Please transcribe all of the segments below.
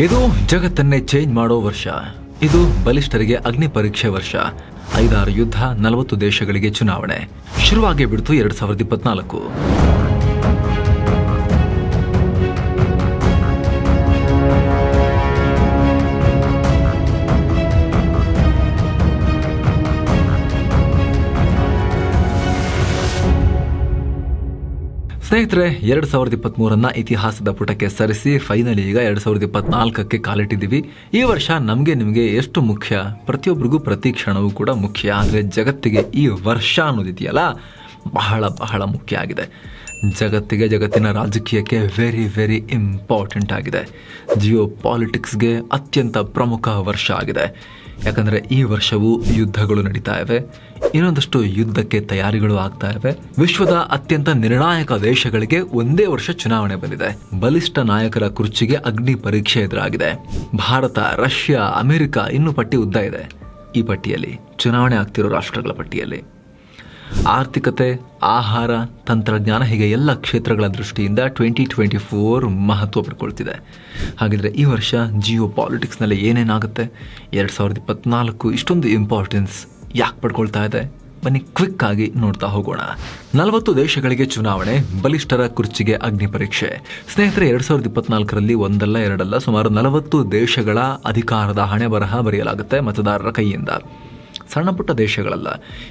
ಇದು ಜಗತ್ತನ್ನೇ ಚೇಂಜ್ ಮಾಡೋ ವರ್ಷ. ಇದು ಬಲಿಷ್ಠರಿಗೆ ಅಗ್ನಿ ಪರೀಕ್ಷೆ ವರ್ಷ. ಐದಾರು ಯುದ್ಧ, ನಲವತ್ತು ದೇಶಗಳಿಗೆ ಚುನಾವಣೆ. ಶುರುವಾಗೇ ಬಿಡ್ತು ಎರಡ್ ಸಾವಿರದ ಇಪ್ಪತ್ನಾಲ್ಕು. ಸ್ನೇಹಿತರೆ, ಎರಡ್ ಸಾವಿರದ ಇಪ್ಪತ್ತ್ ಮೂರನ್ನ ಇತಿಹಾಸದ ಪುಟಕ್ಕೆ ಸರಿಸಿ ಫೈನಲಿ ಈಗ ಎರಡ್ ಸಾವಿರದ ಇಪ್ಪತ್ನಾಲ್ಕಕ್ಕೆ ಕಾಲಿಟ್ಟಿದ್ದೀವಿ. ಈ ವರ್ಷ ನಮಗೆ ನಿಮಗೆ ಎಷ್ಟು ಮುಖ್ಯ? ಪ್ರತಿಯೊಬ್ಬರಿಗೂ ಪ್ರತಿ ಕ್ಷಣವೂ ಕೂಡ ಮುಖ್ಯ. ಆದರೆ ಜಗತ್ತಿಗೆ ಈ ವರ್ಷ ಅನ್ನೋದಿದೆಯಲ್ಲ, ಬಹಳ ಬಹಳ ಮುಖ್ಯ ಆಗಿದೆ. ಜಗತ್ತಿಗೆ, ಜಗತ್ತಿನ ರಾಜಕೀಯಕ್ಕೆ ವೆರಿ ವೆರಿ ಇಂಪಾರ್ಟೆಂಟ್ ಆಗಿದೆ. ಜಿಯೋ ಪಾಲಿಟಿಕ್ಸ್ಗೆ ಅತ್ಯಂತ ಪ್ರಮುಖ ವರ್ಷ ಆಗಿದೆ. ಯಾಕಂದರೆ ಈ ವರ್ಷವೂ ಯುದ್ಧಗಳು ನಡೀತಾ ಇವೆ. ಇನ್ನೊಂದಷ್ಟು ಯುದ್ಧಕ್ಕೆ ತಯಾರಿಗಳು ಆಗ್ತಾ ಇವೆ. ವಿಶ್ವದ ಅತ್ಯಂತ ನಿರ್ಣಾಯಕ ದೇಶಗಳಿಗೆ ಒಂದೇ ವರ್ಷ ಚುನಾವಣೆ ಬಂದಿದೆ. ಬಲಿಷ್ಠ ನಾಯಕರ ಕುರ್ಚಿಗೆ ಅಗ್ನಿ ಪರೀಕ್ಷೆ ಎದುರಾಗಿದೆ. ಭಾರತ, ರಷ್ಯಾ, ಅಮೆರಿಕ ಇನ್ನು ಪಟ್ಟಿ ಉದ್ದ ಇದೆ. ಈ ಪಟ್ಟಿಯಲ್ಲಿ ಚುನಾವಣೆ ಆಗ್ತಿರೋ ರಾಷ್ಟ್ರಗಳ ಪಟ್ಟಿಯಲ್ಲಿ. ಆರ್ಥಿಕತೆ, ಆಹಾರ, ತಂತ್ರಜ್ಞಾನ ಹೀಗೆ ಎಲ್ಲ ಕ್ಷೇತ್ರಗಳ ದೃಷ್ಟಿಯಿಂದ ಟ್ವೆಂಟಿ ಟ್ವೆಂಟಿ ಫೋರ್ ಮಹತ್ವ ಪಡ್ಕೊಳ್ತಿದೆ. ಹಾಗಿದ್ರೆ ಈ ವರ್ಷ ಜಿಯೋ ಪಾಲಿಟಿಕ್ಸ್ನಲ್ಲಿ ಏನೇನಾಗುತ್ತೆ? ಎರಡು ಸಾವಿರದ ಇಪ್ಪತ್ನಾಲ್ಕು ಇಷ್ಟೊಂದು ಇಂಪಾರ್ಟೆನ್ಸ್ ಯಾಕೆ ಪಡ್ಕೊಳ್ತಾ ಇದೆ? ಬನ್ನಿ ಕ್ವಿಕ್ ಆಗಿ ನೋಡ್ತಾ ಹೋಗೋಣ. ನಲವತ್ತು ದೇಶಗಳಿಗೆ ಚುನಾವಣೆ, ಬಲಿಷ್ಠರ ಕುರ್ಚಿಗೆ ಅಗ್ನಿ ಪರೀಕ್ಷೆ. ಸ್ನೇಹಿತರೆ, ಎರಡ್ ಸಾವಿರದ ಇಪ್ಪತ್ನಾಲ್ಕರಲ್ಲಿ ಒಂದಲ್ಲ ಎರಡಲ್ಲ ಸುಮಾರು ನಲವತ್ತು ದೇಶಗಳ ಅಧಿಕಾರದ ಹಣೆ ಬರಹ ಬರೆಯಲಾಗುತ್ತೆ ಮತದಾರರ ಕೈಯಿಂದ. ಸಣ್ಣ ಪುಟ್ಟ ದೇಶಗಳಲ್ಲ.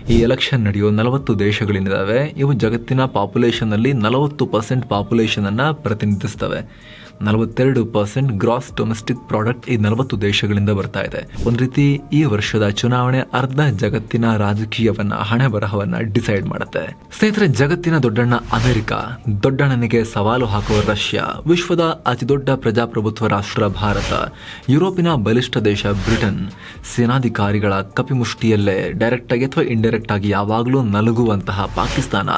ಈ ಎಲೆಕ್ಷನ್ ನಡೆಯೋ ನಲವತ್ತು ದೇಶಗಳಿದ್ದಾವೆ ಇವು ಜಗತ್ತಿನ ಪಾಪ್ಯುಲೇಷನ್ನಲ್ಲಿ ನಲವತ್ತು ಪರ್ಸೆಂಟ್ ಪಾಪ್ಯುಲೇಷನನ್ನು ಪ್ರತಿನಿಧಿಸ್ತವೆ. ನಲವತ್ತೆರಡು ಪರ್ಸೆಂಟ್ ಗ್ರಾಸ್ ಡೊಮೆಸ್ಟಿಕ್ ಪ್ರಾಡಕ್ಟ್ ಈ ನಲವತ್ತು ದೇಶಗಳಿಂದ ಬರ್ತಾ ಇದೆ. ಒಂದು ರೀತಿ ಈ ವರ್ಷದ ಚುನಾವಣೆ ಅರ್ಧ ಜಗತ್ತಿನ ರಾಜಕೀಯವನ್ನ ಹಣೆ ಬರಹವನ್ನ ಡಿಸೈಡ್ ಮಾಡುತ್ತೆ. ಸ್ನೇಹಿತರೆ, ಜಗತ್ತಿನ ದೊಡ್ಡಣ್ಣ ಅಮೆರಿಕ, ದೊಡ್ಡಣ್ಣನಿಗೆ ಸವಾಲು ಹಾಕುವ ರಷ್ಯಾ, ವಿಶ್ವದ ಅತಿದೊಡ್ಡ ಪ್ರಜಾಪ್ರಭುತ್ವ ರಾಷ್ಟ್ರ ಭಾರತ, ಯುರೋಪಿನ ಬಲಿಷ್ಠ ದೇಶ ಬ್ರಿಟನ್, ಸೇನಾಧಿಕಾರಿಗಳ ಕಪಿಮುಷ್ಟಿಯಲ್ಲೇ ಡೈರೆಕ್ಟ್ ಆಗಿ ಅಥವಾ ಇಂಡೈರೆಕ್ಟ್ ಆಗಿ ಯಾವಾಗಲೂ ನಲುಗುವಂತಹ ಪಾಕಿಸ್ತಾನ,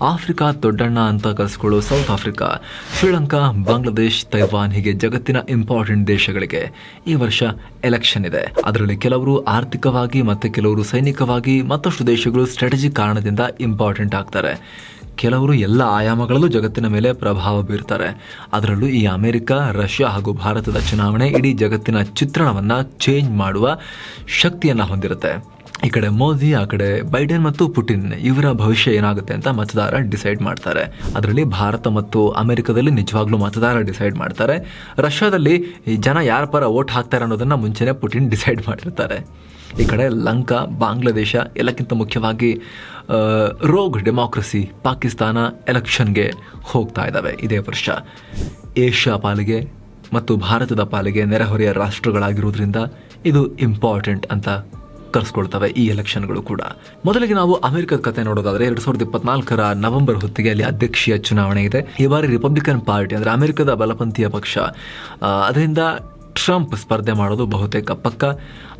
ಆಫ್ರಿಕಾ ದೊಡ್ಡಣ್ಣ ಅಂತ ಕರೆಸಿಕೊಳ್ಳುವ south Africa Sri Lanka Bangladesh Taiwan ಹೀಗೆ ಜಗತ್ತಿನ ಇಂಪಾರ್ಟೆಂಟ್ ದೇಶಗಳಿಗೆ ಈ ವರ್ಷ ಎಲೆಕ್ಷನ್ ಇದೆ. ಅದರಲ್ಲಿ ಕೆಲವರು ಆರ್ಥಿಕವಾಗಿ ಮತ್ತೆ ಕೆಲವರು ಸೈನಿಕವಾಗಿ ಮತ್ತಷ್ಟು ದೇಶಗಳು ಸ್ಟ್ರಾಟಜಿಕ್ ಕಾರಣದಿಂದ ಇಂಪಾರ್ಟೆಂಟ್ ಆಗ್ತಾರೆ. ಕೆಲವರು ಎಲ್ಲ ಆಯಾಮಗಳಲ್ಲೂ ಜಗತ್ತಿನ ಮೇಲೆ ಪ್ರಭಾವ ಬೀರ್ತಾರೆ. ಅದರಲ್ಲೂ ಈ ಅಮೆರಿಕ, ರಷ್ಯಾ ಹಾಗೂ ಭಾರತದ ಚುನಾವಣೆ ಇಡೀ ಜಗತ್ತಿನ ಚಿತ್ರಣವನ್ನು ಚೇಂಜ್ ಮಾಡುವ ಶಕ್ತಿಯನ್ನು ಹೊಂದಿರುತ್ತೆ. ಈ ಕಡೆ ಮೋದಿ, ಆ ಕಡೆ ಬೈಡೆನ್ ಮತ್ತು ಪುಟಿನ್ ಇವರ ಭವಿಷ್ಯ ಏನಾಗುತ್ತೆ ಅಂತ ಮತದಾರ ಡಿಸೈಡ್ ಮಾಡ್ತಾರೆ. ಅದರಲ್ಲಿ ಭಾರತ ಮತ್ತು ಅಮೆರಿಕದಲ್ಲಿ ನಿಜವಾಗ್ಲೂ ಮತದಾರ ಡಿಸೈಡ್ ಮಾಡ್ತಾರೆ. ರಷ್ಯಾದಲ್ಲಿ ಈ ಜನ ಯಾರ ಪರ ವೋಟ್ ಹಾಕ್ತಾರೆ ಅನ್ನೋದನ್ನ ಮುಂಚೆನೆ ಪುಟಿನ್ ಡಿಸೈಡ್ ಮಾಡಿರ್ತಾರೆ. ಈ ಕಡೆ ಲಂಕಾ, ಬಾಂಗ್ಲಾದೇಶ, ಎಲ್ಲಕ್ಕಿಂತ ಮುಖ್ಯವಾಗಿ ರೋಗ್ ಡೆಮಾಕ್ರಸಿ, ಪಾಕಿಸ್ತಾನ ಎಲೆಕ್ಷನ್ಗೆ ಹೋಗ್ತಾ ಇದ್ದಾವೆ ಇದೇ ವರ್ಷ. ಏಷ್ಯಾ ಪಾಲಿಗೆ ಮತ್ತು ಭಾರತದ ಪಾಲಿಗೆ ನೆರೆಹೊರೆಯ ರಾಷ್ಟ್ರಗಳಾಗಿರುವುದರಿಂದ ಇದು ಇಂಪಾರ್ಟೆಂಟ್ ಅಂತ ಕರೆಸ್ಕೊಳ್ತವೆ ಈ ಎಲೆಕ್ಷನ್ಗಳು ಕೂಡ. ಮೊದಲಿಗೆ ನಾವು ಅಮೆರಿಕದ ಕತೆ ನೋಡೋದಾದ್ರೆ ಎರಡ್ ಸಾವಿರದ ಇಪ್ಪತ್ನಾಲ್ಕರ ನವೆಂಬರ್ ಹೊತ್ತಿಗೆ ಅಲ್ಲಿ ಅಧ್ಯಕ್ಷೀಯ ಚುನಾವಣೆ ಇದೆ. ಈ ಬಾರಿ ರಿಪಬ್ಲಿಕನ್ ಪಾರ್ಟಿ ಅಂದ್ರೆ ಅಮೆರಿಕದ ಬಲಪಂಥೀಯ ಪಕ್ಷ ಅದರಿಂದ ಟ್ರಂಪ್ ಸ್ಪರ್ಧೆ ಮಾಡೋದು ಬಹುತೇಕ ಪಕ್ಕ.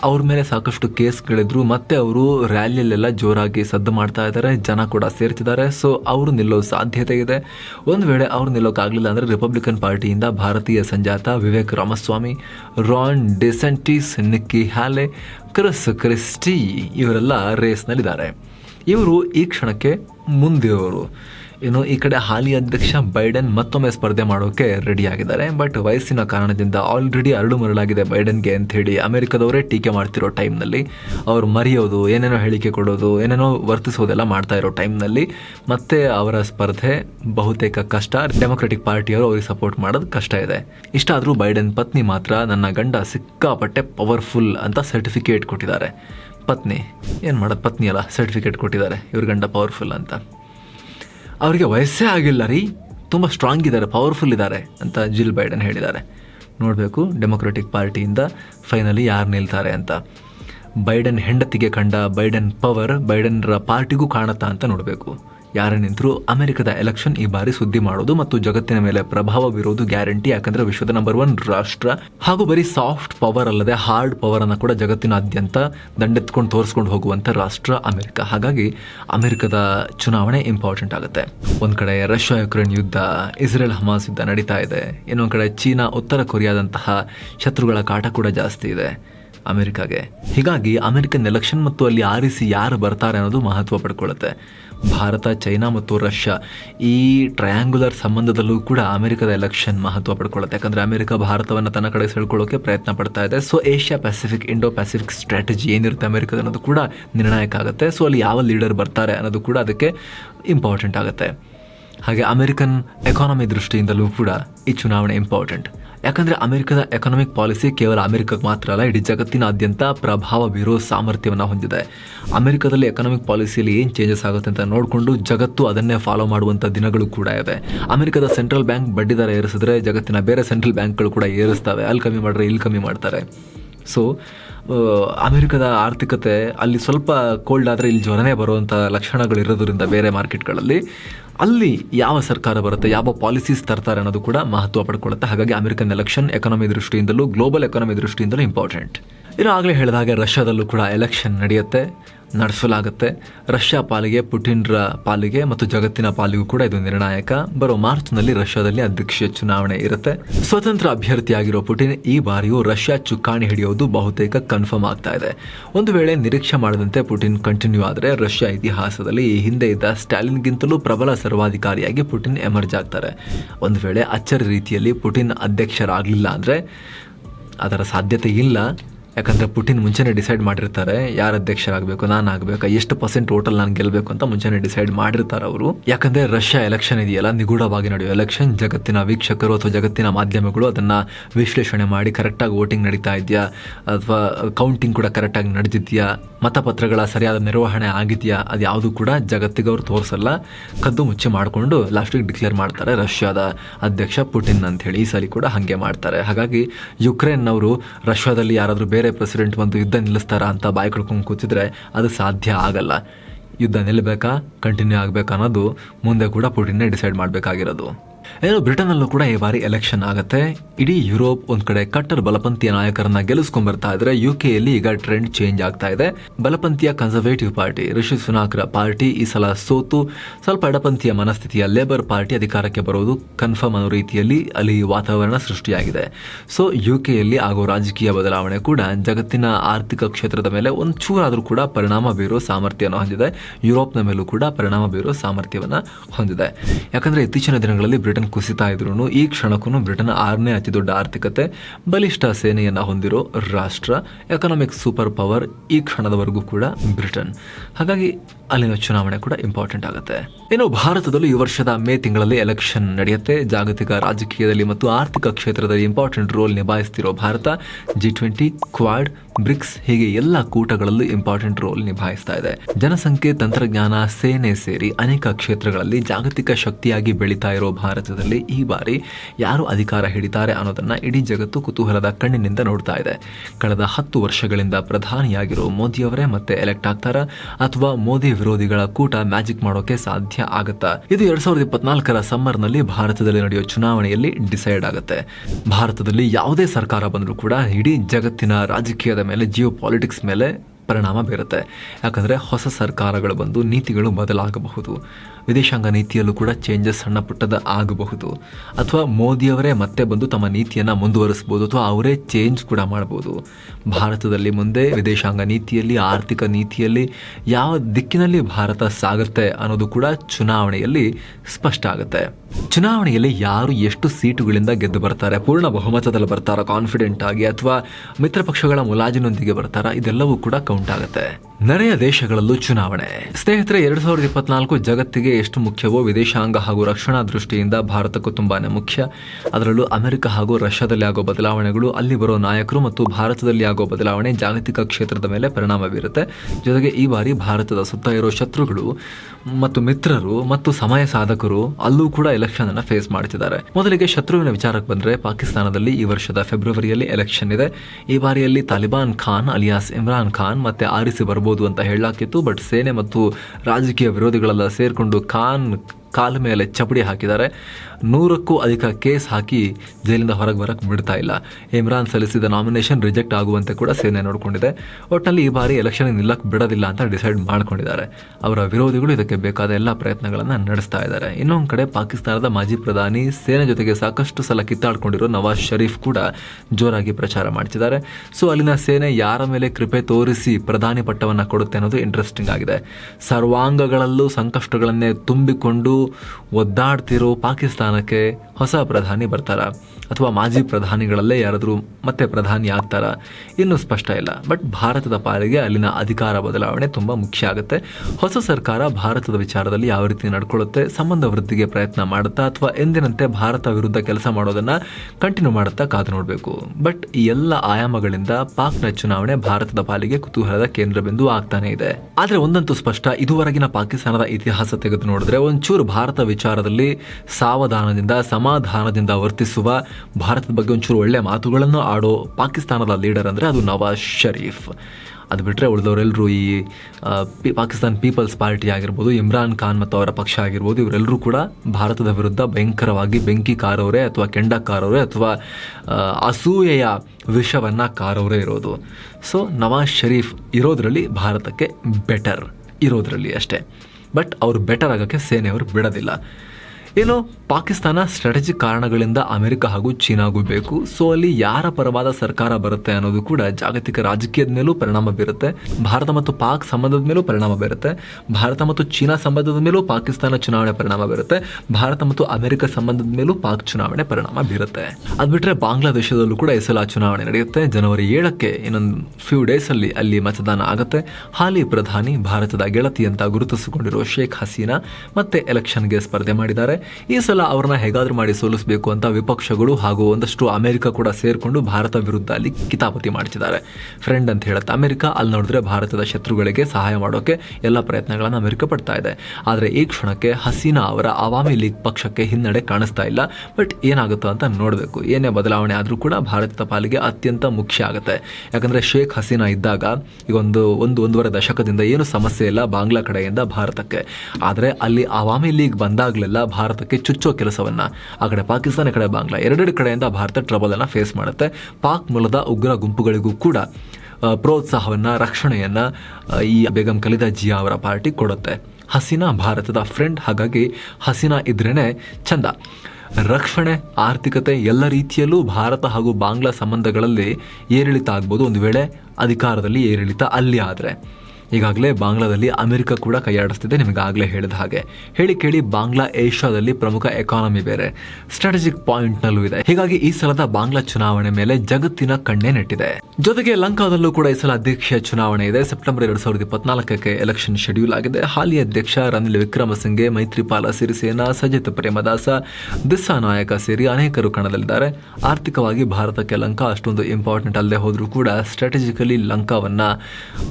ಅವ್ರ ಮೇಲೆ ಸಾಕಷ್ಟು ಕೇಸ್ಗಳಿದ್ರು, ಮತ್ತೆ ಅವರು ರ್ಯಾಲಿಯಲ್ಲೆಲ್ಲ ಜೋರಾಗಿ ಸದ್ದು ಮಾಡ್ತಾ ಇದ್ದಾರೆ ಜನ ಕೂಡ ಸೇರ್ತಿದ್ದಾರೆ. ಸೊ ಅವರು ನಿಲ್ಲೋ ಸಾಧ್ಯತೆ ಇದೆ. ಒಂದು ವೇಳೆ ಅವ್ರು ನಿಲ್ಲೋಕ್ಕಾಗಲಿಲ್ಲ ಅಂದರೆ ರಿಪಬ್ಲಿಕನ್ ಪಾರ್ಟಿಯಿಂದ ಭಾರತೀಯ ಸಂಜಾತ Vivek Ramaswamy Ron DeSantis Nikki Haley Chris Christie ಇವರೆಲ್ಲ ರೇಸ್ನಲ್ಲಿದ್ದಾರೆ ಇವರು ಈ ಕ್ಷಣಕ್ಕೆ ಮುಂದಿರೋರು. ಇನ್ನು ಈ ಕಡೆ ಹಾಲಿ ಅಧ್ಯಕ್ಷ ಬೈಡನ್ ಮತ್ತೊಮ್ಮೆ ಸ್ಪರ್ಧೆ ಮಾಡೋಕೆ ರೆಡಿ ಆಗಿದ್ದಾರೆ. ಬಟ್ ವಯಸ್ಸಿನ ಕಾರಣದಿಂದ ಆಲ್ರೆಡಿ ಅರಳು ಮರಳಾಗಿದೆ ಬೈಡನ್ಗೆ ಅಂತ ಹೇಳಿ ಅಮೆರಿಕದವರೇ ಟೀಕೆ ಮಾಡ್ತಿರೋ ಟೈಮ್ನಲ್ಲಿ ಅವ್ರು ಮರೆಯೋದು, ಏನೇನೋ ಹೇಳಿಕೆ ಕೊಡೋದು, ಏನೇನೋ ವರ್ತಿಸೋದೆಲ್ಲ ಮಾಡ್ತಾ ಇರೋ ಟೈಮ್ನಲ್ಲಿ ಮತ್ತೆ ಅವರ ಸ್ಪರ್ಧೆ ಬಹುತೇಕ ಕಷ್ಟ. ಡೆಮೊಕ್ರೆಟಿಕ್ ಪಾರ್ಟಿಯವರು ಅವ್ರಿಗೆ ಸಪೋರ್ಟ್ ಮಾಡೋದು ಕಷ್ಟ ಇದೆ. ಇಷ್ಟಾದರೂ ಬೈಡನ್ ಪತ್ನಿ ಮಾತ್ರ ನನ್ನ ಗಂಡ ಸಿಕ್ಕಾಪಟ್ಟೆ ಪವರ್ಫುಲ್ ಅಂತ ಸರ್ಟಿಫಿಕೇಟ್ ಕೊಟ್ಟಿದ್ದಾರೆ. ಪತ್ನಿ, ಏನು ಮಾಡೋದು ಪತ್ನಿ ಅಲ್ಲ ಸರ್ಟಿಫಿಕೇಟ್ ಕೊಟ್ಟಿದ್ದಾರೆ. ಇವ್ರ ಗಂಡ ಪವರ್ಫುಲ್ ಅಂತ. ಅವರಿಗೆ ವಯಸ್ಸೇ ಆಗಿಲ್ಲ ರೀ. ತುಂಬ ಸ್ಟ್ರಾಂಗ್ ಇದ್ದಾರೆ ಪವರ್ಫುಲ್ ಇದ್ದಾರೆ ಅಂತ ಜಿಲ್ ಬೈಡನ್ ಹೇಳಿದ್ದಾರೆ. ನೋಡಬೇಕು ಡೆಮೊಕ್ರೆಟಿಕ್ ಪಾರ್ಟಿಯಿಂದ ಫೈನಲಿ ಯಾರು ನಿಲ್ತಾರೆ ಅಂತ. ಬೈಡನ್ ಹೆಂಡತಿಗೆ ಕಂಡ ಬೈಡನ್ ಪವರ್ ಬೈಡನ್ರ ಪಾರ್ಟಿಗೂ ಕಾಣುತ್ತಾ ಅಂತ ನೋಡಬೇಕು. ಯಾರೇ ನಿಂತರೂ ಅಮೆರಿಕದ ಎಲೆಕ್ಷನ್ ಈ ಬಾರಿ ಸುದ್ದಿ ಮಾಡೋದು ಮತ್ತು ಜಗತ್ತಿನ ಮೇಲೆ ಪ್ರಭಾವ ಬೀರೋದು ಗ್ಯಾರಂಟಿ, ಯಾಕಂದ್ರೆ ವಿಶ್ವದ ನಂಬರ್ ಒನ್ ರಾಷ್ಟ್ರ. ಹಾಗೂ ಬರೀ ಸಾಫ್ಟ್ ಪವರ್ ಅಲ್ಲದೆ ಹಾರ್ಡ್ ಪವರ್ ಅನ್ನ ಕೂಡ ಜಗತ್ತಿನಾದ್ಯಂತ ದಂಡೆತ್ಕೊಂಡು ತೋರಿಸ್ಕೊಂಡು ಹೋಗುವಂತ ರಾಷ್ಟ್ರ ಅಮೆರಿಕ. ಹಾಗಾಗಿ ಅಮೆರಿಕದ ಚುನಾವಣೆ ಇಂಪಾರ್ಟೆಂಟ್ ಆಗುತ್ತೆ. ಒಂದ್ ಕಡೆ ರಷ್ಯಾ ಯುಕ್ರೇನ್ ಯುದ್ಧ, ಇಸ್ರೇಲ್ ಹಮಾಸ್ ಯುದ್ಧ ನಡೀತಾ ಇದೆ. ಇನ್ನೊಂದ್ ಕಡೆ ಚೀನಾ, ಉತ್ತರ ಕೊರಿಯಾದಂತಹ ಶತ್ರುಗಳ ಕಾಟ ಕೂಡ ಜಾಸ್ತಿ ಇದೆ ಅಮೆರಿಕಾಗೆ. ಹೀಗಾಗಿ ಅಮೆರಿಕನ್ ಎಲೆಕ್ಷನ್ ಮತ್ತು ಅಲ್ಲಿ ಆರಿಸಿ ಯಾರು ಬರ್ತಾರೆ ಅನ್ನೋದು ಮಹತ್ವ ಪಡ್ಕೊಳ್ಳುತ್ತೆ. ಭಾರತ, ಚೈನಾ ಮತ್ತು ರಷ್ಯಾ ಈ ಟ್ರಯಾಂಗುಲರ್ ಸಂಬಂಧದಲ್ಲೂ ಕೂಡ ಅಮೆರಿಕದ ಎಲೆಕ್ಷನ್ ಮಹತ್ವ ಪಡ್ಕೊಳ್ಳುತ್ತೆ. ಯಾಕಂದರೆ ಅಮೆರಿಕ ಭಾರತವನ್ನು ತನ್ನ ಕಡೆ ಸೆಳ್ಕೊಳ್ಳೋಕೆ ಪ್ರಯತ್ನ ಪಡ್ತಾ ಇದೆ. So Asia Pacific Indo Pacific strategy ಏನಿರುತ್ತೆ ಅಮೆರಿಕದ ಅನ್ನೋದು ಕೂಡ ನಿರ್ಣಾಯಕ ಆಗುತ್ತೆ. ಸೊ ಅಲ್ಲಿ ಯಾವ ಲೀಡರ್ ಬರ್ತಾರೆ ಅನ್ನೋದು ಕೂಡ ಅದಕ್ಕೆ ಇಂಪಾರ್ಟೆಂಟ್ ಆಗುತ್ತೆ. ಹಾಗೆ ಅಮೆರಿಕನ್ ಎಕಾನಮಿ ದೃಷ್ಟಿಯಿಂದಲೂ ಕೂಡ ಈ ಚುನಾವಣೆ ಇಂಪಾರ್ಟೆಂಟ್ ಯಾಕಂದ್ರೆ ಅಮೆರಿಕದ ಎಕನಾಮಿಕ್ ಪಾಲಿಸಿ ಕೇವಲ ಅಮೆರಿಕಕ್ಕೆ ಮಾತ್ರ ಅಲ್ಲ, ಇಡೀ ಜಗತ್ತಿನಾದ್ಯಂತ ಪ್ರಭಾವ ಬೀರೋ ಸಾಮರ್ಥ್ಯವನ್ನು ಹೊಂದಿದೆ. ಅಮೆರಿಕದಲ್ಲಿ ಎಕನಾಮಿಕ್ ಪಾಲಿಸಿಯಲ್ಲಿ ಏನು ಚೇಂಜಸ್ ಆಗುತ್ತೆ ಅಂತ ನೋಡಿಕೊಂಡು ಜಗತ್ತು ಅದನ್ನೇ ಫಾಲೋ ಮಾಡುವಂಥ ದಿನಗಳು ಕೂಡ ಇದೆ ಅಮೆರಿಕದ ಸೆಂಟ್ರಲ್ ಬ್ಯಾಂಕ್ ಬಡ್ಡಿ ದರ ಏರಿಸಿದ್ರೆ ಜಗತ್ತಿನ ಬೇರೆ ಸೆಂಟ್ರಲ್ ಬ್ಯಾಂಕ್ಗಳು ಕೂಡ ಏರಿಸ್ತವೆ. ಅಲ್ಲಿ ಕಮ್ಮಿ ಮಾಡಿದ್ರೆ ಇಲ್ಲಿ ಕಮ್ಮಿ ಮಾಡ್ತಾರೆ. ಸೊ ಅಮೆರಿಕದ ಆರ್ಥಿಕತೆ ಅಲ್ಲಿ ಸ್ವಲ್ಪ ಕೋಲ್ಡ್ ಆದರೆ ಇಲ್ಲಿ ಜ್ವರನೇ ಬರುವಂಥ ಲಕ್ಷಣಗಳು ಇರೋದ್ರಿಂದ ಬೇರೆ ಮಾರ್ಕೆಟ್ಗಳಲ್ಲಿ ಅಲ್ಲಿ ಯಾವ ಸರ್ಕಾರ ಬರುತ್ತೆ, ಯಾವ ಪಾಲಿಸೀಸ್ ತರ್ತಾರೆ ಅನ್ನೋದು ಕೂಡ ಮಹತ್ವ ಪಡ್ಕೊಳ್ಳುತ್ತೆ. ಹಾಗಾಗಿ ಅಮೆರಿಕನ್ ಎಲೆಕ್ಷನ್ ಎಕಾನಮಿ ದೃಷ್ಟಿಯಿಂದಲೂ ಗ್ಲೋಬಲ್ ಎಕಾನಮಿ ದೃಷ್ಟಿಯಿಂದಲೂ ಇಂಪಾರ್ಟೆಂಟ್ ಇನ್ನು ಆಗಲೇ ಹೇಳಿದ ಹಾಗೆ ರಷ್ಯಾದಲ್ಲೂ ಕೂಡ ಎಲೆಕ್ಷನ್ ನಡೆಯುತ್ತೆ. ನಡೆಸಲಾಗುತ್ತೆ. ರಷ್ಯಾ ಪಾಲಿಗೆ, ಪುಟಿನ್ರ ಪಾಲಿಗೆ ಮತ್ತು ಜಗತ್ತಿನ ಪಾಲಿಗೂ ಕೂಡ ಇದು ನಿರ್ಣಾಯಕ. ಬರೋ ಮಾರ್ಚ್ನಲ್ಲಿ ರಷ್ಯಾದಲ್ಲಿ ಅಧ್ಯಕ್ಷೀಯ ಚುನಾವಣೆ ಇರುತ್ತೆ. ಸ್ವತಂತ್ರ ಅಭ್ಯರ್ಥಿಯಾಗಿರೋ ಪುಟಿನ್ ಈ ಬಾರಿಯೂ ರಷ್ಯಾ ಚುಕ್ಕಾಣಿ ಹಿಡಿಯೋದು ಬಹುತೇಕ ಕನ್ಫರ್ಮ್ ಆಗ್ತಾ ಇದೆ. ಒಂದು ವೇಳೆ ನಿರೀಕ್ಷೆ ಮಾಡದಂತೆ ಪುಟಿನ್ ಕಂಟಿನ್ಯೂ ಆದರೆ ರಷ್ಯಾ ಇತಿಹಾಸದಲ್ಲಿ ಈ ಹಿಂದೆ ಇದ್ದ ಸ್ಟಾಲಿನ್ಗಿಂತಲೂ ಪ್ರಬಲ ಸರ್ವಾಧಿಕಾರಿಯಾಗಿ ಪುಟಿನ್ ಎಮರ್ಜ್ ಆಗ್ತಾರೆ. ಒಂದು ವೇಳೆ ಅಚ್ಚರಿ ರೀತಿಯಲ್ಲಿ ಪುಟಿನ್ ಅಧ್ಯಕ್ಷರಾಗಲಿಲ್ಲ ಅಂದರೆ ಅದರ ಸಾಧ್ಯತೆ ಇಲ್ಲ. ಯಾಕಂದರೆ ಪುಟಿನ್ ಮುಂಚೆನೇ ಡಿಸೈಡ್ ಮಾಡಿರ್ತಾರೆ, ಯಾರು ಅಧ್ಯಕ್ಷರಾಗಬೇಕು, ನಾನು ಆಗಬೇಕು, ಎಷ್ಟು ಪರ್ಸೆಂಟ್ ಟೋಟಲ್ ನಾನು ಗೆಲ್ಲಬೇಕು ಅಂತ ಮುಂಚೆನೇ ಡಿಸೈಡ್ ಮಾಡಿರ್ತಾರೆ ಅವರು. ಯಾಕಂದರೆ ರಷ್ಯಾ ಎಲೆಕ್ಷನ್ ಇದೆಯಲ್ಲ, ನಿಗೂಢವಾಗಿ ನಡೆಯೋ ಎಲೆಕ್ಷನ್ ಜಗತ್ತಿನ ವೀಕ್ಷಕರು ಅಥವಾ ಜಗತ್ತಿನ ಮಾಧ್ಯಮಗಳು ಅದನ್ನು ವಿಶ್ಲೇಷಣೆ ಮಾಡಿ ಕರೆಕ್ಟಾಗಿ ವೋಟಿಂಗ್ ನಡೀತಾ ಇದೆಯಾ, ಅಥವಾ ಕೌಂಟಿಂಗ್ ಕೂಡ ಕರೆಕ್ಟಾಗಿ ನಡೆದಿದೆಯಾ ಮತಪತ್ರಗಳ ಸರಿಯಾದ ನಿರ್ವಹಣೆ ಆಗಿದೆಯಾ? ಅದು ಯಾವುದು ಕೂಡ ಜಗತ್ತಿಗೆ ಅವರು ತೋರಿಸಲ್ಲ. ಕದ್ದು ಮುಚ್ಚೆ ಮಾಡಿಕೊಂಡು ಲಾಸ್ಟಿಗೆ ಡಿಕ್ಲೇರ್ ಮಾಡ್ತಾರೆ ರಷ್ಯಾದ ಅಧ್ಯಕ್ಷ ಪುಟಿನ್ ಅಂತ ಹೇಳಿ ಈ ಸಲ ಕೂಡ ಹಾಗೆ ಮಾಡ್ತಾರೆ. ಹಾಗಾಗಿ ಯುಕ್ರೇನ್ನವರು ರಷ್ಯಾದಲ್ಲಿ ಯಾರಾದರೂ ಬೇರೆ ಪ್ರೆಸಿಡೆಂಟ್ ಬಂದು ಯುದ್ಧ ನಿಲ್ಲಿಸ್ತಾರಾ ಅಂತ ಬಾಯಿ ಕಳ್ಕೊಂಡು ಕೂತಿದ್ರೆ ಅದು ಸಾಧ್ಯ ಆಗಲ್ಲ. ಯುದ್ಧ ನಿಲ್ಲಬೇಕಾ ಕಂಟಿನ್ಯೂ ಆಗಬೇಕಾ ಅನ್ನೋದು ಮುಂದೆ ಕೂಡ ಪುಟಿನ್ನೇ ಡಿಸೈಡ್ ಮಾಡಬೇಕಾಗಿರೋದು. ಏನು ಬ್ರಿಟನ್ನಲ್ಲೂ ಕೂಡ ಈ ಬಾರಿ ಎಲೆಕ್ಷನ್ ಆಗುತ್ತೆ. ಇಡೀ ಯುರೋಪ್ ಒಂದ್ ಕಡೆ ಕಟ್ಟರ್ ಬಲಪಂಥೀಯ ನಾಯಕರನ್ನ ಗೆಲ್ಲಿಸ್ಕೊಂಡ್ ಬರ್ತಾ ಇದ್ರೆ ಯು ಯಲ್ಲಿ ಈಗ ಟ್ರೆಂಡ್ ಚೇಂಜ್ ಆಗ್ತಾ ಇದೆ. ಬಲಪಂಥೀಯ ಕನ್ಸರ್ವೇಟಿವ್ ಪಾರ್ಟಿ ರಿಷಿ ಸುನಾಕ್ರ ಪಾರ್ಟಿ ಈ ಸಲ ಸೋತು. ಸ್ವಲ್ಪ ಎಡಪಂಥೀಯ ಮನಸ್ಥಿತಿಯ ಲೇಬರ್ ಪಾರ್ಟಿ ಅಧಿಕಾರಕ್ಕೆ ಬರೋದು ಕನ್ಫರ್ಮ್ ಅನ್ನೋ ರೀತಿಯಲ್ಲಿ ಅಲ್ಲಿ ವಾತಾವರಣ ಸೃಷ್ಟಿಯಾಗಿದೆ. ಸೊ ಯು ಯಲ್ಲಿ ಆಗೋ ರಾಜಕೀಯ ಬದಲಾವಣೆ ಕೂಡ ಜಗತ್ತಿನ ಆರ್ಥಿಕ ಕ್ಷೇತ್ರದ ಮೇಲೆ ಒಂಚೂರಾದ್ರೂ ಕೂಡ ಪರಿಣಾಮ ಬೀರೋ ಸಾಮರ್ಥ್ಯವನ್ನು ಹೊಂದಿದೆ. ಯುರೋಪ್ನ ಮೇಲೂ ಕೂಡ ಪರಿಣಾಮ ಬೀರೋ ಸಾಮರ್ಥ್ಯವನ್ನು ಹೊಂದಿದೆ. ಯಾಕಂದ್ರೆ ಇತ್ತೀಚಿನ ದಿನಗಳಲ್ಲಿ ಬ್ರಿಟನ್ ಕುಸಿತಾ ಇದ್ರು ಈ ಕ್ಷಣಕ್ಕೂ ಬ್ರಿಟನ್ ಆರನೇ ಅತಿ ದೊಡ್ಡ ಆರ್ಥಿಕತೆ, ಬಲಿಷ್ಠ ಸೇನೆಯನ್ನ ಹೊಂದಿರೋ ರಾಷ್ಟ್ರ ಎಕನಾಮಿಕ್ ಸೂಪರ್ ಪವರ್ ಈ ಕ್ಷಣದವರೆಗೂ ಕೂಡ ಬ್ರಿಟನ್. ಹಾಗಾಗಿ ಅಲ್ಲಿನ ಚುನಾವಣೆ ಕೂಡ ಇಂಪಾರ್ಟೆಂಟ್ ಆಗುತ್ತೆ. ಇನ್ನು ಭಾರತದಲ್ಲೂ ಈ ವರ್ಷದ ಮೇ ತಿಂಗಳಲ್ಲಿ ಎಲೆಕ್ಷನ್ ನಡೆಯುತ್ತೆ. ಜಾಗತಿಕ ರಾಜಕೀಯದಲ್ಲಿ ಮತ್ತು ಆರ್ಥಿಕ ಕ್ಷೇತ್ರದಲ್ಲಿ important role ನಿಭಾಯಿಸ್ತಿರೋ Bharat G twenty Quad BRICS ಹೀಗೆ ಎಲ್ಲ ಕೂಟಗಳಲ್ಲೂ ಇಂಪಾರ್ಟೆಂಟ್ ರೋಲ್ ನಿಭಾಯಿಸ್ತಾ ಇದೆ. ಜನಸಂಖ್ಯೆ, ತಂತ್ರಜ್ಞಾನ, ಸೇನೆ ಸೇರಿ ಅನೇಕ ಕ್ಷೇತ್ರಗಳಲ್ಲಿ ಜಾಗತಿಕ ಶಕ್ತಿಯಾಗಿ ಬೆಳೀತಾ ಇರೋ ಭಾರತದಲ್ಲಿ ಈ ಬಾರಿ ಯಾರು ಅಧಿಕಾರ ಹಿಡಿತಾರೆ ಅನ್ನೋದನ್ನ ಇಡೀ ಜಗತ್ತು ಕುತೂಹಲದ ಕಣ್ಣಿನಿಂದ ನೋಡ್ತಾ ಇದೆ. ಕಳೆದ ಹತ್ತು ವರ್ಷಗಳಿಂದ ಪ್ರಧಾನಿಯಾಗಿರೋ ಮೋದಿಯವರೇ ಮತ್ತೆ ಎಲೆಕ್ಟ್ ಆಗ್ತಾರ? ಅಥವಾ ಮೋದಿ ವಿರೋಧಿಗಳ ಕೂಟ ಮ್ಯಾಜಿಕ್ ಮಾಡೋಕೆ ಸಾಧ್ಯ ಆಗತ್ತಾ? ಇದು ಎರಡ್ ಸಾವಿರದ ಇಪ್ಪತ್ನಾಲ್ಕರ ಸಮ್ಮರ್ನಲ್ಲಿ ಭಾರತದಲ್ಲಿ ನಡೆಯೋ ಚುನಾವಣೆಯಲ್ಲಿ ಡಿಸೈಡ್ ಆಗುತ್ತೆ. ಭಾರತದಲ್ಲಿ ಯಾವುದೇ ಸರ್ಕಾರ ಬಂದರೂ ಕೂಡ ಇಡೀ ಜಗತ್ತಿನ ರಾಜಕೀಯದ ಮೇಲೆ ಜಿಯೋ ಪಾಲಿಟಿಕ್ಸ್ ಮೇಲೆ ಪರಿಣಾಮ ಬೀರುತ್ತೆ. ಯಾಕಂದರೆ ಹೊಸ ಸರ್ಕಾರಗಳು ಬಂದು ನೀತಿಗಳು ಬದಲಾಗಬಹುದು. ವಿದೇಶಾಂಗ ನೀತಿಯಲ್ಲೂ ಕೂಡ ಚೇಂಜಸ್ ಸಣ್ಣ ಪುಟ್ಟದ ಆಗಬಹುದು. ಅಥವಾ ಮೋದಿಯವರೇ ಮತ್ತೆ ಬಂದು ತಮ್ಮ ನೀತಿಯನ್ನು ಮುಂದುವರಿಸ್ಬೋದು ಅಥವಾ ಅವರೇ ಚೇಂಜ್ ಕೂಡ ಮಾಡ್ಬೋದು. ಭಾರತದಲ್ಲಿ ಮುಂದೆ ವಿದೇಶಾಂಗ ನೀತಿಯಲ್ಲಿ, ಆರ್ಥಿಕ ನೀತಿಯಲ್ಲಿ ಯಾವ ದಿಕ್ಕಿನಲ್ಲಿ ಭಾರತ ಸಾಗುತ್ತೆ ಅನ್ನೋದು ಕೂಡ ಚುನಾವಣೆಯಲ್ಲಿ ಸ್ಪಷ್ಟ ಆಗುತ್ತೆ. ಚುನಾವಣೆಯಲ್ಲಿ ಯಾರು ಎಷ್ಟು ಸೀಟುಗಳಿಂದ ಗೆದ್ದು ಬರ್ತಾರೆ, ಪೂರ್ಣ ಬಹುಮತದಲ್ಲಿ ಬರ್ತಾರಾ ಕಾನ್ಫಿಡೆಂಟ್ ಆಗಿ ಅಥವಾ ಮಿತ್ರ ಪಕ್ಷಗಳ ಮುಲಾಜಿನೊಂದಿಗೆ ಬರ್ತಾರಾ, ಇದೆಲ್ಲವೂ ಕೂಡ ಕೌಂಟ್ ಆಗುತ್ತೆ. ನೆರೆಯ ದೇಶಗಳಲ್ಲೂ ಚುನಾವಣೆ. ಸ್ನೇಹಿತರೆ, ಎರಡ್ ಸಾವಿರದ ಇಪ್ಪತ್ನಾಲ್ಕು ಜಗತ್ತಿಗೆ ಎಷ್ಟು ಮುಖ್ಯವೋ ವಿದೇಶಾಂಗ ಹಾಗೂ ರಕ್ಷಣಾ ದೃಷ್ಟಿಯಿಂದ ಭಾರತಕ್ಕೂ ತುಂಬಾ ಮುಖ್ಯ. ಅದರಲ್ಲೂ ಅಮೆರಿಕ ಹಾಗೂ ರಷ್ಯಾದಲ್ಲಿ ಆಗೋ ಬದಲಾವಣೆಗಳು, ಅಲ್ಲಿ ಬರೋ ನಾಯಕರು ಮತ್ತು ಭಾರತದಲ್ಲಿ ಆಗೋ ಬದಲಾವಣೆ ಜಾಗತಿಕ ಕ್ಷೇತ್ರದ ಮೇಲೆ ಪರಿಣಾಮ ಬೀರುತ್ತೆ. ಜೊತೆಗೆ ಈ ಬಾರಿ ಭಾರತದ ಸುತ್ತ ಇರೋ ಶತ್ರುಗಳು ಮತ್ತು ಮಿತ್ರರು ಮತ್ತು ಸಮಯ ಸಾಧಕರು ಅಲ್ಲೂ ಕೂಡ ಎಲೆಕ್ಷನ್ ಅನ್ನು ಫೇಸ್ ಮಾಡ್ತಿದ್ದಾರೆ. ಮೊದಲಿಗೆ ಶತ್ರುವಿನ ವಿಚಾರಕ್ಕೆ ಬಂದರೆ ಪಾಕಿಸ್ತಾನದಲ್ಲಿ ಈ ವರ್ಷದ ಫೆಬ್ರವರಿಯಲ್ಲಿ ಎಲೆಕ್ಷನ್ ಇದೆ. ಈ ಬಾರಿಯಲ್ಲಿ ತಾಲಿಬಾನ್ ಖಾನ್ ಅಲಿಯಾಸ್ ಇಮ್ರಾನ್ ಖಾನ್ ಮತ್ತೆ ಆರಿಸಿ ಬರ್ಬೋದು ಅಂತ ಹೇಳಲಾಕಿತ್ತು ಬಟ್ ಸೇನೆ ಮತ್ತು ರಾಜಕೀಯ ವಿರೋಧಿಗಳೆಲ್ಲ ಸೇರ್ಕೊಂಡು ಖಾನ್ ಕಾಲ ಮೇಲೆ ಚಪಡಿ ಹಾಕಿದ್ದಾರೆ. ನೂರಕ್ಕೂ ಅಧಿಕ ಕೇಸ್ ಹಾಕಿ ಜೈಲಿಂದ ಹೊರಗೆ ಬರಕ್ಕೆ ಬಿಡ್ತಾ ಇಲ್ಲ. ಇಮ್ರಾನ್ ಸಲ್ಲಿಸಿದ ನಾಮಿನೇಷನ್ ರಿಜೆಕ್ಟ್ ಆಗುವಂತೆ ಕೂಡ ಸೇನೆ ನೋಡಿಕೊಂಡಿದೆ. ಒಟ್ಟಿನಲ್ಲಿ ಈ ಬಾರಿ ಎಲೆಕ್ಷನ್ ನಿಲ್ಲಕ್ಕೆ ಬಿಡೋದಿಲ್ಲ ಅಂತ ಡಿಸೈಡ್ ಮಾಡ್ಕೊಂಡಿದ್ದಾರೆ. ಅವರ ವಿರೋಧಿಗಳು ಇದಕ್ಕೆ ಬೇಕಾದ ಎಲ್ಲ ಪ್ರಯತ್ನಗಳನ್ನು ನಡೆಸ್ತಾ ಇದ್ದಾರೆ. ಇನ್ನೊಂದು ಕಡೆ ಪಾಕಿಸ್ತಾನದ ಮಾಜಿ ಪ್ರಧಾನಿ ಸೇನೆ ಜೊತೆಗೆ ಸಾಕಷ್ಟು ಸಲ ಕಿತ್ತಾಡ್ಕೊಂಡಿರೋ ನವಾಜ್ ಶರೀಫ್ ಕೂಡ ಜೋರಾಗಿ ಪ್ರಚಾರ ಮಾಡ್ತಿದ್ದಾರೆ. ಸೊ, ಅಲ್ಲಿನ ಸೇನೆ ಯಾರ ಮೇಲೆ ಕೃಪೆ ತೋರಿಸಿ ಪ್ರಧಾನಿ ಪಟ್ಟವನ್ನು ಕೊಡುತ್ತೆ ಅನ್ನೋದು ಇಂಟ್ರೆಸ್ಟಿಂಗ್ ಆಗಿದೆ. ಸರ್ವಾಂಗಗಳಲ್ಲೂ ಸಂಕಷ್ಟಗಳನ್ನೇ ತುಂಬಿಕೊಂಡು ಒದ್ದಾಡ್ತಿರೋ ಪಾಕಿಸ್ತಾನಕ್ಕೆ ಹೊಸ ಪ್ರಧಾನಿ ಬರ್ತಾರ ಅಥವಾ ಮಾಜಿ ಪ್ರಧಾನಿಗಳಲ್ಲೇ ಯಾರಾದರೂ ಮತ್ತೆ ಪ್ರಧಾನಿ ಆಗ್ತಾರಾ ಇನ್ನೂ ಸ್ಪಷ್ಟ ಇಲ್ಲ. ಬಟ್ ಭಾರತದ ಪಾಲಿಗೆ ಅಲ್ಲಿನ ಅಧಿಕಾರ ಬದಲಾವಣೆ ತುಂಬ ಮುಖ್ಯ ಆಗುತ್ತೆ. ಹೊಸ ಸರ್ಕಾರ ಭಾರತದ ವಿಚಾರದಲ್ಲಿ ಯಾವ ರೀತಿ ನಡ್ಕೊಳ್ಳುತ್ತೆ, ಸಂಬಂಧ ವೃದ್ಧಿಗೆ ಪ್ರಯತ್ನ ಮಾಡುತ್ತಾ ಅಥವಾ ಎಂದಿನಂತೆ ಭಾರತ ವಿರುದ್ಧ ಕೆಲಸ ಮಾಡೋದನ್ನು ಕಂಟಿನ್ಯೂ ಮಾಡುತ್ತಾ ಕಾದು ನೋಡಬೇಕು. ಬಟ್ ಈ ಎಲ್ಲ ಆಯಾಮಗಳಿಂದ ಪಾಕ್ನ ಚುನಾವಣೆ ಭಾರತದ ಪಾಲಿಗೆ ಕುತೂಹಲದ ಕೇಂದ್ರ ಬಿಂದು ಆಗ್ತಾನೆ ಇದೆ. ಆದರೆ ಒಂದಂತೂ ಸ್ಪಷ್ಟ, ಇದುವರೆಗಿನ ಪಾಕಿಸ್ತಾನದ ಇತಿಹಾಸ ತೆಗೆದು ನೋಡಿದ್ರೆ ಒಂಚೂರು ಭಾರತ ವಿಚಾರದಲ್ಲಿ ಸಾವಧಾನದಿಂದ, ಸಮಾಧಾನದಿಂದ ವರ್ತಿಸುವ ಭಾರತದ ಬಗ್ಗೆ ಒಂಚೂರು ಒಳ್ಳೆ ಮಾತುಗಳನ್ನು ಆಡೋ ಪಾಕಿಸ್ತಾನದ ಲೀಡರ್ ಅಂದರೆ ಅದು ನವಾಜ್ ಷರೀಫ್ ಅದು ಬಿಟ್ಟರೆ ಉಳಿದವರೆಲ್ಲರೂ ಈ ಪಿ- ಪಾಕಿಸ್ತಾನ್ ಪೀಪಲ್ಸ್ ಪಾರ್ಟಿ ಆಗಿರ್ಬೋದು, ಇಮ್ರಾನ್ ಖಾನ್ ಮತ್ತು ಅವರ ಪಕ್ಷ ಆಗಿರ್ಬೋದು ಇವರೆಲ್ಲರೂ ಕೂಡ ಭಾರತದ ವಿರುದ್ಧ ಭಯಂಕರವಾಗಿ ಬೆಂಕಿ ಕಾರವರೇ ಅಥವಾ ಕೆಂಡ ಕಾರವರೇ ಅಥವಾ ಅಸೂಯೆಯ ವಿಷವನ್ನು ಕಾರವರೇ ಇರೋದು. ಸೊ ನವಾಜ್ ಷರೀಫ್ ಇರೋದರಲ್ಲಿ ಭಾರತಕ್ಕೆ ಬೆಟರ್ ಇರೋದರಲ್ಲಿ ಅಷ್ಟೇ. ಬಟ್ ಅವರು ಬೆಟರ್ ಆಗೋಕ್ಕೆ ಸೇನೆಯವರು ಬಿಡೋದಿಲ್ಲ. ಏನು ಪಾಕಿಸ್ತಾನ ಸ್ಟ್ರಾಟಜಿಕ್ ಕಾರಣಗಳಿಂದ ಅಮೆರಿಕ ಹಾಗೂ ಚೀನಾಗೂ ಬೇಕು. ಸೊ ಅಲ್ಲಿ ಯಾರ ಪರವಾದ ಸರ್ಕಾರ ಬರುತ್ತೆ ಅನ್ನೋದು ಕೂಡ ಜಾಗತಿಕ ರಾಜಕೀಯದ ಮೇಲೂ ಪರಿಣಾಮ ಬೀರುತ್ತೆ. ಭಾರತ ಮತ್ತು ಪಾಕ್ ಸಂಬಂಧದ ಮೇಲೂ ಪರಿಣಾಮ ಬೀರುತ್ತೆ. ಭಾರತ ಮತ್ತು ಚೀನಾ ಸಂಬಂಧದ ಮೇಲೂ ಪಾಕಿಸ್ತಾನ ಚುನಾವಣೆ ಪರಿಣಾಮ ಬೀರುತ್ತೆ. ಭಾರತ ಮತ್ತು ಅಮೆರಿಕ ಸಂಬಂಧದ ಮೇಲೂ ಪಾಕ್ ಚುನಾವಣೆ ಪರಿಣಾಮ ಬೀರುತ್ತೆ. ಅದು ಬಿಟ್ಟರೆ ಬಾಂಗ್ಲಾದೇಶದಲ್ಲೂ ಕೂಡ ಈ ಚುನಾವಣೆ ನಡೆಯುತ್ತೆ. ಜನವರಿ ಏಳಕ್ಕೆ ಇನ್ನೊಂದು ಫ್ಯೂ ಡೇಸ್ ಅಲ್ಲಿ ಅಲ್ಲಿ ಮತದಾನ ಆಗುತ್ತೆ. ಹಾಲಿ ಪ್ರಧಾನಿ ಭಾರತದ ಗೆಳತಿ ಅಂತ ಗುರುತಿಸಿಕೊಂಡಿರುವ ಶೇಖ್ ಹಸೀನಾ ಮತ್ತೆ ಎಲೆಕ್ಷನ್ಗೆ ಸ್ಪರ್ಧೆ ಮಾಡಿದ್ದಾರೆ. ಈ ಸಲ ಅವ್ರನ್ನ ಹೇಗಾದ್ರೂ ಮಾಡಿ ಸೋಲಿಸಬೇಕು ಅಂತ ವಿಪಕ್ಷಗಳು ಹಾಗೂ ಒಂದಷ್ಟು ಅಮೆರಿಕ ಕೂಡ ಸೇರಿಕೊಂಡು ಭಾರತ ವಿರುದ್ಧ ಅಲ್ಲಿ ಕಿತಾಪತಿ ಮಾಡ್ತಿದ್ದಾರೆ ಫ್ರೆಂಡ್ ಅಂತ ಹೇಳುತ್ತೆ. ಅಮೆರಿಕ ಅಲ್ಲಿ ನೋಡಿದ್ರೆ ಭಾರತದ ಶತ್ರುಗಳಿಗೆ ಸಹಾಯ ಮಾಡೋಕೆ ಎಲ್ಲ ಪ್ರಯತ್ನಗಳನ್ನು ಅಮೆರಿಕ ಪಡ್ತಾ ಇದೆ. ಆದರೆ ಈ ಕ್ಷಣಕ್ಕೆ ಹಸೀನಾ ಅವರ ಅವಾಮಿ ಲೀಗ್ ಪಕ್ಷಕ್ಕೆ ಹಿನ್ನಡೆ ಕಾಣಿಸ್ತಾ ಇಲ್ಲ. ಬಟ್ ಏನಾಗುತ್ತೋ ಅಂತ ನೋಡಬೇಕು. ಏನೇ ಬದಲಾವಣೆ ಆದರೂ ಕೂಡ ಭಾರತದ ಪಾಲಿಗೆ ಅತ್ಯಂತ ಮುಖ್ಯ ಆಗುತ್ತೆ. ಯಾಕಂದ್ರೆ ಶೇಖ್ ಹಸೀನಾ ಇದ್ದಾಗ ಈಗ ಒಂದು ಒಂದು, ಒಂದೂವರೆ ದಶಕದಿಂದ ಏನು ಸಮಸ್ಯೆ ಇಲ್ಲ ಬಾಂಗ್ಲಾ ಕಡೆಯಿಂದ ಭಾರತಕ್ಕೆ. ಆದರೆ ಅಲ್ಲಿ ಅವಾಮಿ ಲೀಗ್ ಬಂದಾಗಲೆಲ್ಲ ಭಾರತಕ್ಕೆ ಚುಚ್ಚೋ ಕೆಲಸವನ್ನ. ಆ ಕಡೆ ಪಾಕಿಸ್ತಾನ ಕಡೆ ಬಾಂಗ್ಲಾ. ಎರಡೆರಡು ಕಡೆಯಿಂದ ಭಾರತ ಟ್ರಬಲ್ ಅನ್ನ ಫೇಸ್ ಮಾಡುತ್ತೆ. ಪಾಕ್ ಮೂಲದ ಉಗ್ರ ಗುಂಪುಗಳಿಗೂ ಕೂಡ ಪ್ರೋತ್ಸಾಹವನ್ನ, ರಕ್ಷಣೆಯನ್ನ ಈ ಬೇಗಂ ಖಲೀದಾ ಜಿಯಾ ಅವರ ಪಾರ್ಟಿ ಕೊಡುತ್ತೆ. ಹಸೀನಾ ಭಾರತದ ಫ್ರೆಂಡ್ ಹಾಗಾಗಿ ಹಸೀನಾ ಇದ್ರೇನೆ ಚಂದ. ರಕ್ಷಣೆ, ಆರ್ಥಿಕತೆ ಎಲ್ಲ ರೀತಿಯಲ್ಲೂ ಭಾರತ ಹಾಗೂ ಬಾಂಗ್ಲಾ ಸಂಬಂಧಗಳಲ್ಲಿ ಏರಿಳಿತ ಆಗ್ಬೋದು. ಒಂದು ವೇಳೆ ಅಧಿಕಾರದಲ್ಲಿ ಏರಿಳಿತ ಅಲ್ಲಿ ಆದರೆ. ಈಗಾಗಲೇ ಬಾಂಗ್ಲಾದಲ್ಲಿ ಅಮೆರಿಕ ಕೂಡ ಕೈಯಾಡಿಸ್ತಿದೆ ಆಗಲೇ ಹೇಳಿದ ಹಾಗೆ. ಹೇಳಿ ಕೇಳಿ, ಬಾಂಗ್ಲಾ ಏಷ್ಯಾದಲ್ಲಿ ಪ್ರಮುಖ ಎಕಾನಮಿ ಬೇರೆ. ಸ್ಟ್ರಾಟಜಿಕ್ ಪಾಯಿಂಟ್ನಲ್ಲೂ ಇದೆ. ಹೀಗಾಗಿ ಈ ಸಲದ ಬಾಂಗ್ಲಾ ಚುನಾವಣೆ ಮೇಲೆ ಜಗತ್ತಿನ ಕಣ್ಣೆ ನೆಟ್ಟಿದೆ. ಜೊತೆಗೆ ಲಂಕಾದಲ್ಲೂ ಕೂಡ ಈ ಸಲ ಅಧ್ಯಕ್ಷೀಯ ಚುನಾವಣೆ ಇದೆ. ಸೆಪ್ಟೆಂಬರ್ ಎರಡ್ ಸಾವಿರದ ಇಪ್ಪತ್ನಾಲ್ಕಕ್ಕೆ ಎಲೆಕ್ಷನ್ ಶೆಡ್ಯೂಲ್ ಆಗಿದೆ. ಹಾಲಿ ಅಧ್ಯಕ್ಷ ರನಿಲ್ ವಿಕ್ರಮಸಿಂಗೆ ಮೈತ್ರಿಪಾಲ ಸಿರಿಸೇನಾ, ಸಜಿತ್ ಪ್ರೇಮದಾಸ ದಿಸ್ಸಾ ನಾಯಕ ಸೇರಿ ಅನೇಕರು ಕಣದಲ್ಲಿದ್ದಾರೆ. ಆರ್ಥಿಕವಾಗಿ ಭಾರತಕ್ಕೆ ಲಂಕಾ ಅಷ್ಟೊಂದು ಇಂಪಾರ್ಟೆಂಟ್ ಅಲ್ಲದೆ ಹೋದರೂ ಕೂಡ ಸ್ಟ್ರಾಟಜಿಕಲಿ ಲಂಕಾವನ್ನ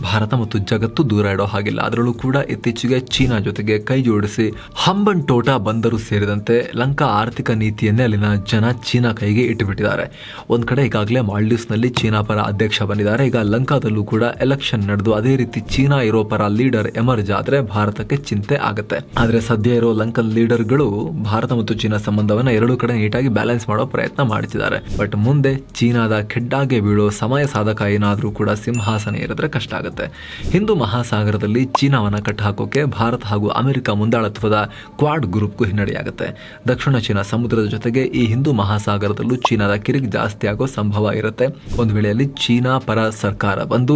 ಭಾರತ ಮತ್ತು ಜಗತ್ತು ದೂರ ಇಡೋ ಹಾಗಿಲ್ಲ. ಅದರಲ್ಲೂ ಕೂಡ ಇತ್ತೀಚೆಗೆ ಚೀನಾ ಜೊತೆಗೆ ಕೈ ಜೋಡಿಸಿ ಹಂಬನ್ ಟೋಟಾ ಬಂದರು ಸೇರಿದಂತೆ ಲಂಕಾ ಆರ್ಥಿಕ ನೀತಿಯನ್ನೇ ಅಲ್ಲಿನ ಜನ ಚೀನಾ ಕೈಗೆ ಇಟ್ಟುಬಿಟ್ಟಿದ್ದಾರೆ. ಒಂದು ಕಡೆ ಈಗಾಗಲೇ ಮಾಲ್ಡೀವ್ಸ್ನಲ್ಲಿ ಚೀನಾ ಪರ ಅಧ್ಯಕ್ಷ ಬಂದಿದ್ದಾರೆ. ಈಗ ಲಂಕಾದಲ್ಲೂ ಕೂಡ ಎಲೆಕ್ಷನ್ ನಡೆದು ಅದೇ ರೀತಿ ಚೀನಾ ಇರೋ ಪರ ಲೀಡರ್ ಎಮರ್ಜ್ ಆದ್ರೆ ಭಾರತಕ್ಕೆ ಚಿಂತೆ ಆಗುತ್ತೆ. ಆದ್ರೆ ಸದ್ಯ ಇರೋ ಲಂಕನ್ ಲೀಡರ್ಗಳು ಭಾರತ ಮತ್ತು ಚೀನಾ ಸಂಬಂಧವನ್ನ ಎರಡು ಕಡೆ ನೀಟಾಗಿ ಬ್ಯಾಲೆನ್ಸ್ ಮಾಡೋ ಪ್ರಯತ್ನ ಮಾಡ್ತಿದ್ದಾರೆ. ಬಟ್ ಮುಂದೆ ಚೀನಾದ ಕೆಡ್ಡಾಗೆ ಬೀಳೋ ಸಮಯ ಸಾಧಕ ಏನಾದರೂ ಕೂಡ ಸಿಂಹಾಸನ ಇರಿದ್ರೆ ಕಷ್ಟ ಆಗುತ್ತೆ. ಹಿಂದೂ ಮಹಾಸಾಗರದಲ್ಲಿ ಚೀನಾವನ್ನ ಕಟ್ಟಹಾಕೋಕೆ ಭಾರತ ಹಾಗೂ ಅಮೆರಿಕ ಮುಂದಾಳತ್ವದ ಕ್ವಾಡ್ ಗ್ರೂಪ್ಗೂ ಹಿನ್ನಡೆಯಾಗುತ್ತೆ. ದಕ್ಷಿಣ ಚೀನಾ ಸಮುದ್ರದ ಜೊತೆಗೆ ಈ ಹಿಂದೂ ಮಹಾಸಾಗರದಲ್ಲೂ ಚೀನಾದ ಕಿರಿಕ್ ಜಾಸ್ತಿ ಆಗೋ ಸಂಭವ ಇರುತ್ತೆ. ಒಂದು ವೇಳೆಯಲ್ಲಿ ಚೀನಾ ಪರ ಸರ್ಕಾರ ಬಂದು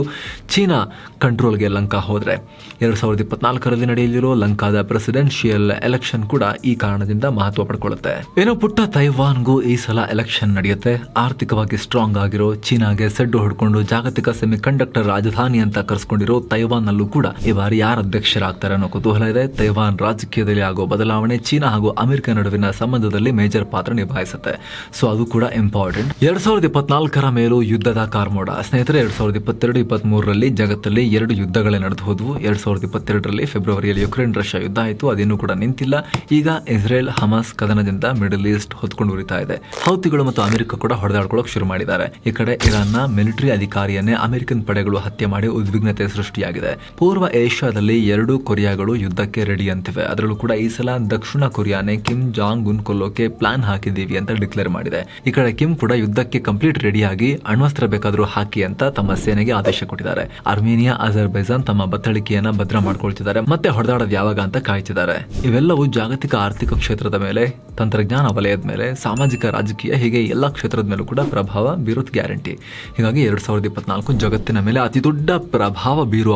ಚೀನಾ ಕಂಟ್ರೋಲ್ಗೆ ಲಂಕಾ ಹೋದರೆ. ಎರಡು ಸಾವಿರದ ಇಪ್ಪತ್ನಾಲ್ಕರಲ್ಲಿ ನಡೆಯಲಿರೋ ಲಂಕಾದ ಪ್ರೆಸಿಡೆನ್ಷಿಯಲ್ ಎಲೆಕ್ಷನ್ ಕೂಡ ಈ ಕಾರಣದಿಂದ ಮಹತ್ವ ಪಡ್ಕೊಳ್ಳುತ್ತೆ. ಏನೋ ಪುಟ್ಟ ತೈವಾನ್ಗೂ ಈ ಸಲ ಎಲೆಕ್ಷನ್ ನಡೆಯುತ್ತೆ. ಆರ್ಥಿಕವಾಗಿ ಸ್ಟ್ರಾಂಗ್ ಆಗಿರೋ ಚೀನಾಗೆ ಸೆಡ್ಡು ಹೊಡ್ಕೊಂಡು ಜಾಗತಿಕ ಸೆಮಿ ಕಂಡಕ್ಟರ್ ರಾಜಧಾನಿ ಅಂತ ಕರೆಸ್ಕೊಂಡಿರೋ ತೈವಾನ್ ನಲ್ಲೂ ಕೂಡ ಈ ಬಾರಿ ಯಾರು ಅಧ್ಯಕ್ಷರಾಗ್ತಾರೆ ಅನ್ನೋ ಕುತೂಹಲ ಇದೆ. ತೈವಾನ್ ರಾಜಕೀಯದಲ್ಲಿ ಆಗೋ ಬದಲಾವಣೆ ಚೀನಾ ಹಾಗೂ ಅಮೆರಿಕ ನಡುವಿನ ಸಂಬಂಧದಲ್ಲಿ ಮೇಜರ್ ಪಾತ್ರ ನಿಭಾಯಿಸುತ್ತೆ. ಸೊ ಅದು ಕೂಡ ಇಂಪಾರ್ಟೆಂಟ್ ಎರಡ್ ಸಾವಿರದ ಇಪ್ಪತ್ನಾಲ್ಕರ ಮೇಲೂ ಯುದ್ಧದ ಕಾರ್ಮೋಡ. ಸ್ನೇಹಿತರೆ, ಎರಡ್ ಸಾವಿರದ ಇಪ್ಪತ್ತೆರಡು ಇಪ್ಪತ್ತ್ ಮೂರರಲ್ಲಿ ಜಗತ್ತಲ್ಲಿ ಎರಡು ಯುದ್ಧಗಳೇ ನಡೆದು ಹೋದವು. ಎರಡ್ ಸಾವಿರದ ಇಪ್ಪತ್ತೆರಡರಲ್ಲಿ ಫೆಬ್ರವರಿಯಲ್ಲಿ ಯುಕ್ರೇನ್ ರಷ್ಯಾ ಯುದ್ಧ ಆಯಿತು. ಅದೇನು ಕೂಡ ನಿಂತಿಲ್ಲ. ಈಗ ಇಸ್ರೇಲ್ ಹಮಾಸ್ ಕದನದಿಂದ ಮಿಡಲ್ ಈಸ್ಟ್ ಹೊತ್ಕೊಂಡು ಉರಿತಾ ಇದೆ. ಹೌತಿಗಳು ಮತ್ತು ಅಮೆರಿಕ ಕೂಡ ಹೊಡೆದಾಡ್ಕೊಳ್ಳೋಕೆ ಶುರು ಮಾಡಿದ್ದಾರೆ. ಈ ಕಡೆ ಇರಾನ್ನ ಮಿಲಿಟರಿ ಅಧಿಕಾರಿಯನ್ನೇ ಅಮೆರಿಕನ್ ಪಡೆಗಳು ಹತ್ಯೆ ಮಾಡಿ ಉದ್ವಿಗ್ನತೆ ಸೃಷ್ಟಿಯಾಗಿದೆ. ಆಗಿದೆ ಪೂರ್ವ ಏಷ್ಯಾದಲ್ಲಿ ಎರಡು ಕೊರಿಯಾಗಳು ಯುದ್ಧಕ್ಕೆ ರೆಡಿ ಅಂತಿವೆ ಅದರಲ್ಲೂ ಕೂಡ ಈ ಸಲ ದಕ್ಷಿಣ ಕೊರಿಯಾನೆ ಕಿಮ್ ಜಾಂಗ್ ಉನ್ ಕೊಲ್ಲೋಕೆ ಪ್ಲಾನ್ ಹಾಕಿದ್ದೀವಿ ಅಂತ ಡಿಕ್ಲೇರ್ ಮಾಡಿದೆ. ಈ ಕಡೆ ಕಿಮ್ ಕೂಡ ಯುದ್ಧಕ್ಕೆ ಕಂಪ್ಲೀಟ್ ರೆಡಿಯಾಗಿ ಅಣ್ವಸ್ತ್ರ ಬೇಕಾದರೂ ಹಾಕಿ ಅಂತ ತಮ್ಮ ಸೇನೆಗೆ ಆದೇಶ ಕೊಟ್ಟಿದ್ದಾರೆ. ಅರ್ಮೇನಿಯಾ, ಅಜರ್ಬೈಜಾನ್ ತಮ್ಮ ಬತ್ತಳಿಕೆಯನ್ನ ಭದ್ರ ಮಾಡ್ಕೊಳ್ತಿದ್ದಾರೆ ಮತ್ತೆ ಹೊಡೆದಾಡೋದು ಯಾವಾಗ ಅಂತ ಕಾಯ್ತಿದ್ದಾರೆ. ಇವೆಲ್ಲವೂ ಜಾಗತಿಕ ಆರ್ಥಿಕ ಕ್ಷೇತ್ರದ ಮೇಲೆ, ತಂತ್ರಜ್ಞಾನ ವಲಯದ ಮೇಲೆ, ಸಾಮಾಜಿಕ ರಾಜಕೀಯ ಹೀಗೆ ಎಲ್ಲಾ ಕ್ಷೇತ್ರದ ಮೇಲೂ ಕೂಡ ಪ್ರಭಾವ ಬೀರೋದು ಗ್ಯಾರಂಟಿ. ಹೀಗಾಗಿ ಎರಡ್ ಸಾವಿರದ ಇಪ್ಪತ್ನಾಲ್ಕು ಜಗತ್ತಿನ ಮೇಲೆ ಅತಿ ದೊಡ್ಡ ಪ್ರಭಾವ ಬೀರುವ